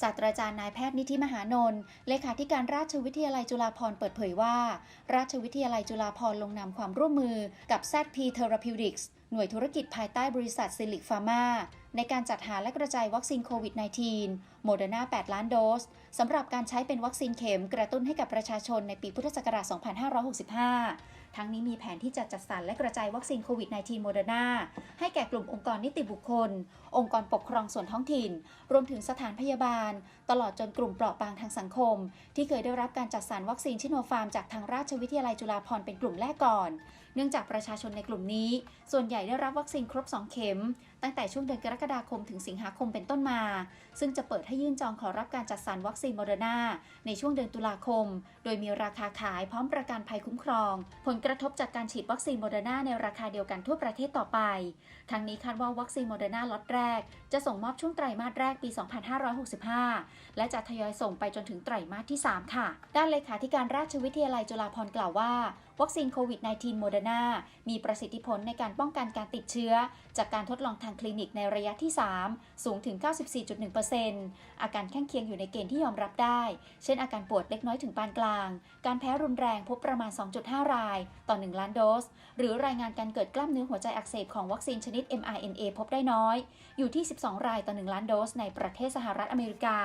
ศาสตราจารย์นายแพทย์นิธิมหานนท์เลขาธิการราชวิทยาลัยจุฬาภรณ์เปิดเผยว่า ราชวิทยาลัยจุฬาภรณ์ลงนามความร่วมมือกับ ZP Therapeutics หน่วยธุรกิจภายใต้บริษัทซิลิกฟาร์มาในการจัดหาและกระจายวัคซีนโควิด -19 โมเดอร์นา8 ล้านโดส สำหรับการใช้เป็นวัคซีนเข็มกระตุ้นให้กับประชาชนในปีพุทธศักราช 2565 ทั้งนี้มีแผนที่จะจัดสรรและกระจายวัคซีนโควิด -19 โมเดอร์นาให้แก่กลุ่มองค์กรนิติบุคคล องค์กรปกครองส่วนท้องถิ่น รวมถึงสถานพยาบาล ตลอดจนกลุ่มเปราะบางทางสังคม ที่เคยได้รับการจัดสรรวัคซีนชิโนฟาร์มจากทางราชวิทยาลัยจุฬาภรณ์เป็นกลุ่มแรกก่อน เนื่องจากประชาชนในกลุ่มนี้ ส่วนใหญ่ได้รับวัคซีนครบ 2 เข็ม ตั้งแต่ช่วงเดือนกรกฎาคมถึงสิงหาคมเป็นต้นมา ซึ่งจะเปิดให้ยื่นจองขอรับการจัดสรรวัคซีนโมเดอร์นาในช่วงเดือนตุลาคม โดยมีราคาขายพร้อมประกันภัยคุ้มครอง ผลกระทบจากการฉีดวัคซีนโมเดอร์นาในราคาเดียวกันทั่วประเทศต่อไป ทั้งนี้คาดว่าวัคซีนโมเดอร์นาล็อตแรก จะส่งมอบช่วงไตรมาสแรกปี 2565 และจะทยอยส่งไปจนถึงไตรมาสที่ 3 ค่ะ ด้านเลขาธิการราชวิทยาลัยจุฬาภรณ์กล่าวว่า วัคซีนโควิด -19 โมเดอร์นามีประสิทธิผลในการป้องกันการติดเชื้อ จากการทดลองทางคลินิกในระยะที่ 3 สูงถึง 94.1%อาการข้างเคียงอยู่ในเกณฑ์ที่ยอมรับได้ เช่นอาการปวดเล็กน้อยถึงปานกลาง การแพ้รุนแรงพบประมาณ 2.5 ราย ต่อ 1 ล้านโดส หรือรายงานการเกิดกล้ามเนื้อหัวใจอักเสบของวัคซีนชนิด mRNA พบได้น้อย อยู่ที่ 12 รายต่อ 1 ล้านโดสในประเทศสหรัฐอเมริกา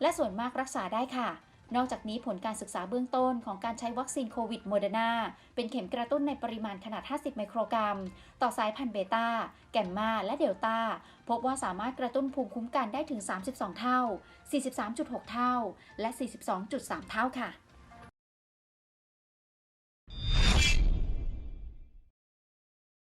และส่วนมากรักษาได้ค่ะ นอกจากนี้ผลการศึกษาเบื้องต้นของการใช้วัคซีนโควิดโมเดอร์นาเป็นเข็มกระตุ้นในปริมาณขนาด 50 ไมโครกรัม ต่อสายพันธุ์เบต้า แกมมา และเดลต้า พบว่าสามารถกระตุ้นภูมิคุ้มกันได้ถึง 32 เท่า 43.6 เท่า และ 42.3 เท่าค่ะ